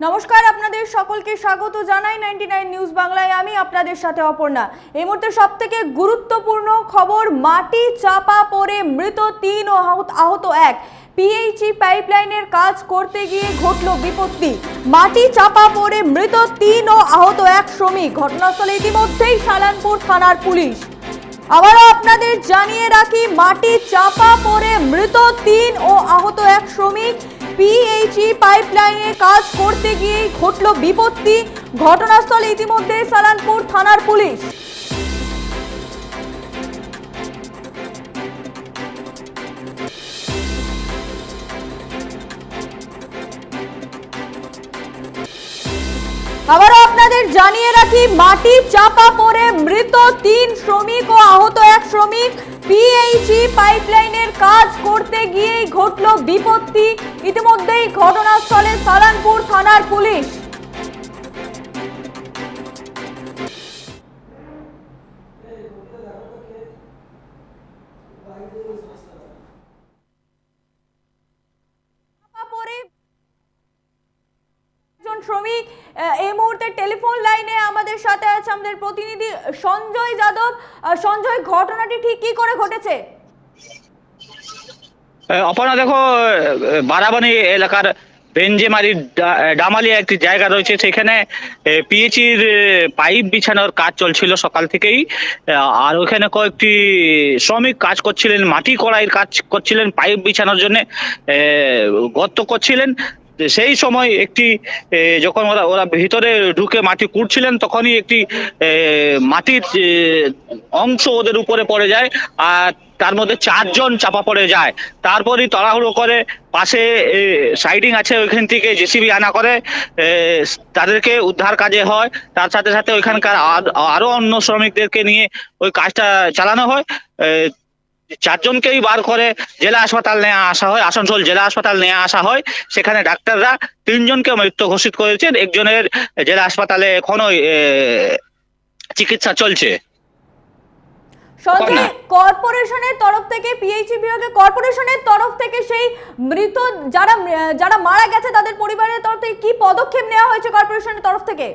নমস্কার, আপনাদের সকলকে স্বাগত জানাই নাইনটি নিউজ বাংলায় আমি আপনাদের সাথে অপর্ণা। এই মুহূর্তে সব থেকে গুরুত্বপূর্ণ খবর, মাটি চাপা পড়ে মৃত তিন ও আহত- এক। পিএইচই পাইপলাইনের কাজ করতে গিয়ে ঘটল বিপত্তি। মাটি চাপা পড়ে মৃত তিন ও আহত এক শ্রমিক। ঘটনাস্থলে ইতিমধ্যেই সালানপুর থানার পুলিশ। আবারও আপনাদের জানিয়ে রাখি, মাটি চাপা পড়ে মৃত তিন ও আহত এক শ্রমিক। পিএইচই পাইপলাইনে কাজ করতে গিয়ে ঘটল বিপত্তি। ঘটনাস্থলে ইতিমধ্যে সালানপুর থানার পুলিশ। আবারও আপনাদের জানিয়ে রাখি, মাটি চাপা পড়ে মৃত তিন শ্রমিক ও আহত এক শ্রমিক। পিএইচই পাইপলাইনের কাজ করতে গিয়েই ঘটল বিপত্তি। ইতিমধ্যেই ঘটনাস্থলে সালানপুর থানার পুলিশ। টেলিফোন লাইনে আমাদের সাথে আছে আমাদের প্রতিনিধি সঞ্জয় যাদব। সঞ্জয়, ঘটনাটি ঠিক কি করে ঘটেছে? অপর্ণা, দেখো বারাবানি এলাকার বেঞ্জেমারি ডা- ডামালি একটি জায়গা রয়েছে সেখানে পিএইচির পাইপ বিছানোর কাজ চলছিল সকাল থেকেই। আর ওখানে কয়েকটি শ্রমিক কাজ করছিলেন, মাটি কড়াইয়ের কাজ করছিলেন, পাইপ বিছানোর জন্য গর্ত করছিলেন। সেই সময় একটি যখন ওরা ওরা ভিতরে ঢুকে মাটি কুড়ছিলেন, তখনই একটি মাটির অংশ ওদের উপরে পড়ে যায় আর তার মধ্যে চারজন চাপা পড়ে যায়। তারপরই তাড়াহুড়ো করে পাশে সাইডিং আছে ওইখান থেকে জেসিবি আনা করে তাদেরকে উদ্ধার কাজে হয়। তার সাথে সাথে ওইখানকার আর- অন্য শ্রমিকদেরকে নিয়ে ওই কাজটা চালানো হয়। চারজনকেই বার করে জেলা হাসপাতাল নেওয়া আসা হয় আসানসোল জেলা হাসপাতাল নেওয়া আসা হয়। সেখানে ডাক্তাররা তিনজনকে মৃত্যু ঘোষিত করেছেন একজনের জেলা হাসপাতালে এখনও চিকিৎসা চলছে। সঞ্জয় কর্পোরেশনের তরফ থেকে পিএইচই বিভাগে কর্পোরেশনের তরফ থেকে সেই মৃত যারা যারা মারা গেছে তাদের পরিবারের তরফ থেকে কি পদক্ষেপ নেওয়া হয়েছে কর্পোরেশনের তরফ থেকে?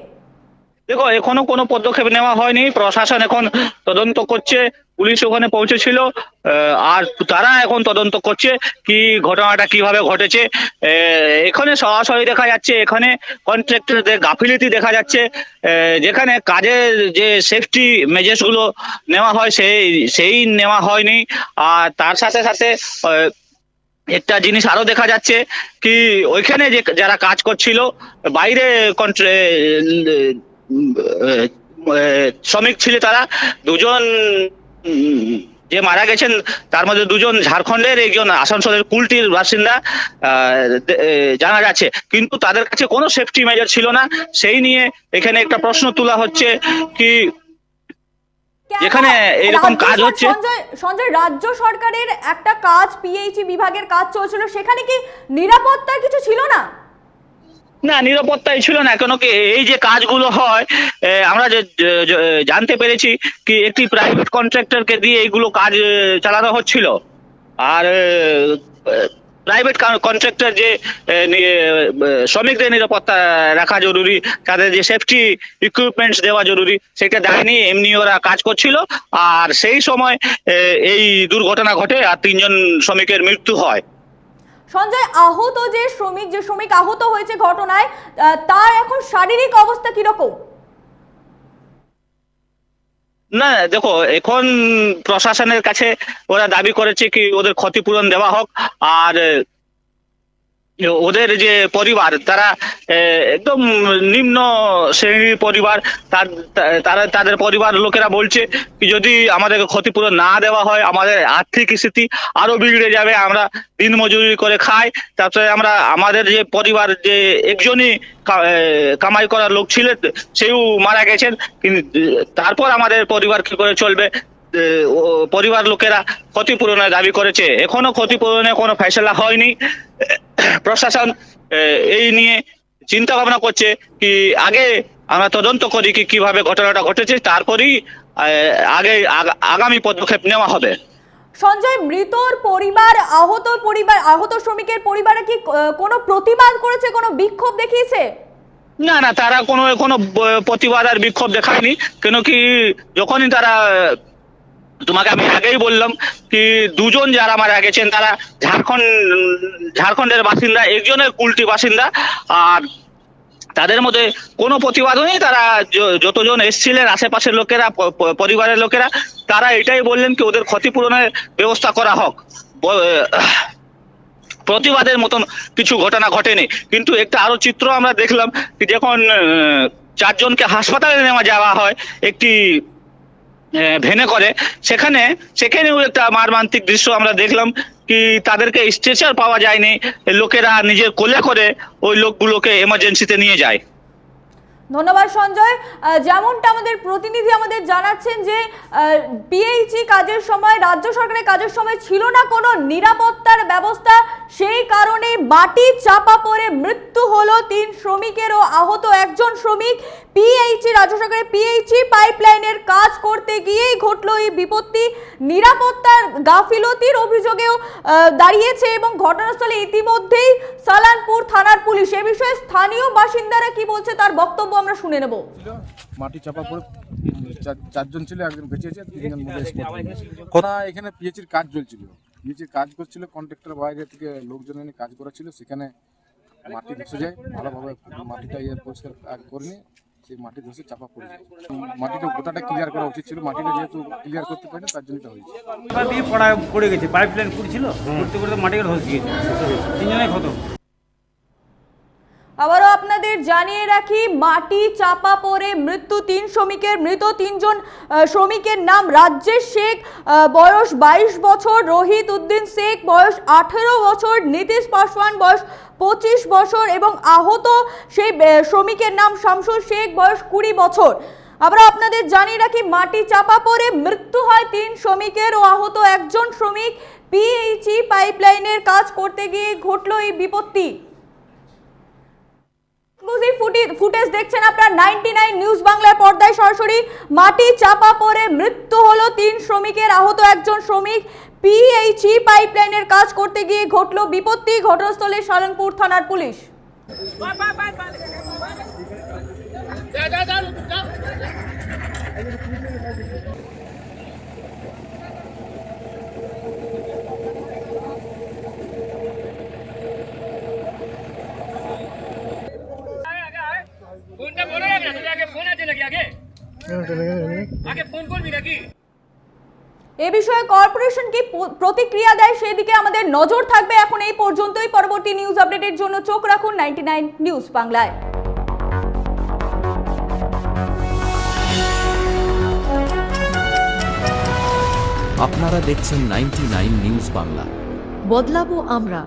দেখো এখনও কোনো পদক্ষেপ নেওয়া হয়নি। প্রশাসন এখন তদন্ত করছে। পুলিশ ওখানে পৌঁছেছিল আর তারা এখন তদন্ত করছে কি ঘটনাটা কীভাবে ঘটেছে। এখানে সরাসরি দেখা যাচ্ছে, এখানে কন্ট্রাক্টরদের গাফিলতি দেখা যাচ্ছে যেখানে কাজের যে সেফটি মেজার্সগুলো নেওয়া হয় সেই সেই নেওয়া হয়নি। আর তার সাথে সাথে একটা জিনিস আরও দেখা যাচ্ছে কি ওইখানে যে যারা কাজ করছিল, বাইরে শ্রমিক ছিল তারা, দুজন যে মারা গেছেন তার মধ্যে দুজন ঝাড়খণ্ডের একজন আসানসোলের কুলটির বাসিন্দা আহ, জানা যাচ্ছে। কিন্তু তাদের কাছে কোনো সেফটি মেজার ছিল না। সেই নিয়ে এখানে একটা প্রশ্ন তোলা হচ্ছে কি যেখানে এরকম কাজ হচ্ছে- সঞ্জয় সঞ্জয় রাজ্য সরকারের একটা কাজ পিএইচই বিভাগের কাজ চলছিল। সেখানে কি নিরাপত্তার কিছু ছিল না? না, নিরাপত্তাই ছিল না, কেন কি এই যে কাজগুলো হয় আমরা যে জানতে পেরেছি কি একটি প্রাইভেট কন্ট্রাক্টরকে দিয়ে এইগুলো কাজ চালানো হচ্ছিল। আর প্রাইভেট কন্ট্রাক্টর যে শ্রমিকদের নিরাপত্তা রাখা জরুরি, তাদের যে সেফটি ইকুইপমেন্টস দেওয়া জরুরি, সেটা দেয়নি এমনি ওরা কাজ করছিল। আর সেই সময় এই দুর্ঘটনা ঘটে আর তিনজন শ্রমিকের মৃত্যু হয়। সঞ্জয়, আহত যে শ্রমিক যে শ্রমিক আহত হয়েছে ঘটনায় তার এখন শারীরিক অবস্থা কীরকম? না, দেখো, এখন প্রশাসনের কাছে ওরা দাবি করেছে কি ওদের ক্ষতিপূরণ দেওয়া হোক, আর ওদের যে পরিবার, তারা একদম নিম্ন শ্রেণির পরিবার, তার তাদের পরিবার লোকেরা বলছে যদি আমাদেরকে ক্ষতিপূরণ না দেওয়া হয়, আমাদের আর্থিক স্থিতি আরও বিগড়ে যাবে, আমরা দিন মজুরি করে খাই, তারপরে আমরা, আমাদের যে পরিবার, যে একজনই কামাই করার লোক ছিলেন সেও মারা গেছেন, কিন্তু তারপর আমাদের পরিবার কি করে চলবে? পরিবার লোকেরা ক্ষতিপূরণের দাবি করেছে, এখনও ক্ষতিপূরণের কোনো ফেসলা হয়নি প্রশাসন এই নিয়ে চিন্তা ভাবনা করছে কি আগে আমরা তদন্ত করি কি কীভাবে ঘটনাটা ঘটেছে তারপরেই আগে আগামী পদক্ষেপ নেওয়া হবে। সঞ্জয় মৃতর পরিবার আহত পরিবার আহত শ্রমিকের পরিবারে কি কোনো প্রতিবাদ করেছে কোনো বিক্ষোভ দেখিয়েছে? না না তারা কোনো কোনো প্রতিবাদ আর বিক্ষোভ দেখায়নি। কেন কি যখনই তারা তোমাকে আমি আগেই বললাম কি দুজন যারা মারা গেছেন, তারা ঝাড়খণ্ড, ঝাড়খণ্ডের বাসিন্দা, একজনের কুলটি বাসিন্দা, আর তাদের মধ্যে কোনো প্রতিবাদ নেই তারা যতজন এসছিলেন আশেপাশের লোকেরা পরিবারের লোকেরা, তারা এটাই বললেন কি ওদের ক্ষতিপূরণের ব্যবস্থা করা হোক। প্রতিবাদের মতন কিছু ঘটনা ঘটেনি। কিন্তু একটা আরও চিত্র আমরা দেখলাম যখন চারজনকে হাসপাতালে নেওয়া যাওয়া হয়, একটি ভেনে করে। সেখানে সেখানেও একটা মারমান্তিক দৃশ্য আমরা দেখলাম কি তাদেরকে স্ট্রেচার পাওয়া যায়নি, লোকেরা নিজের কোলে করে ওই লোকগুলোকে এমার্জেন্সিতে নিয়ে যায়। ধন্যবাদ সঞ্জয়। যেমনটা আমাদের প্রতিনিধি আমাদের জানাচ্ছেন যে পিএইচই কাজের সময়, রাজ্য সরকারের কাজের সময় ছিল না কোনো নিরাপত্তার ব্যবস্থা। সেই কারণে মাটি চাপা পড়ে মৃত্যু হলো তিন শ্রমিকেরও আহত একজন শ্রমিক। পিএইচই রাজ্য সরকারের পিএইচই পাইপলাইনের কাজ করতে গিয়েই ঘটলো এই বিপত্তি। নিরাপত্তার গাফিলতির অভিযোগেও দাঁড়িয়েছে এবং ঘটনাস্থলে ইতিমধ্যেই সালানপুর থানার পুলিশ। এ বিষয়ে স্থানীয় বাসিন্দারা কি বলছে তার বক্তব্য আমরা শুনে নেব। ছিল মাটি চাপা পড়ে চার- চারজন ছিল একজন বেঁচেছে তিনজন এখানে পিএইচির কাজ চলছিল। পিএইচির কাজ করছিল কন্ট্রাক্টর বাইরে থেকে লোকজন এনে কাজ করাছিল সেখানে মাটি ধসে যায়। ভালোভাবে মাটিটা ইয়ে পরিষ্কার করেনি সেই মাটি ধসে চাপা পড়ে যায়। মাটিটা গোটাটা ক্লিয়ার করা উচিত ছিল মাটিটা যেহেতু ক্লিয়ার করতে পারেনি তার জন্য হয়েছে। দিয়ে পড়া পড়ে গেছে পাইপ লাইন করছিল করতে করতে মাটিকে ধসে গেছে তিনজনে খতম আবারও আপনাদের জানিয়ে রাখি, মাটি চাপা পড়ে মৃত্যু তিন শ্রমিকের, মৃত তিনজন শ্রমিকের নাম রাজ্যের শেখ বয়স বাইশ বছর, রোহিত উদ্দিন শেখ, বয়স আঠেরো বছর, নীতিশ পাসওয়ান, বয়স পঁচিশ বছর এবং আহত সেই শ্রমিকের নাম শামসুর শেখ, বয়স কুড়ি বছর। আবার আপনাদের জানিয়ে রাখি, মাটি চাপা পড়ে মৃত্যু হয় তিন শ্রমিকের ও আহত একজন শ্রমিক। পিএইচই পাইপলাইনের কাজ করতে গিয়ে ঘটলো এই বিপত্তি। ফুটেজ দেখছেন আপনার নাইনটি নাইন নিউজ বাংলার পর্দায় সরাসরি। মাটি চাপা পড়ে মৃত্যু হলো তিন শ্রমিকের, আহত একজন শ্রমিক। পিএইচই পাইপলাইনের কাজ করতে গিয়ে ঘটলো বিপত্তি, ঘটনাস্থলে সালনপুর থানার পুলিশ বলো না তোর আগে ফোন আছে নাকি আগে আগে ফোন করবি নাকি এ বিষয়ে কর্পোরেশন কি প্রতিক্রিয়া দেয় সেদিকে আমাদের নজর থাকবে এখন এই পর্যন্তই। পরবর্তী নিউজ আপডেটের জন্য চোখ রাখুন নাইনটি নাইন নিউজ বাংলায়। আপনারা দেখছেন নাইনটি নিউজ বাংলা। বদলাবো আমরা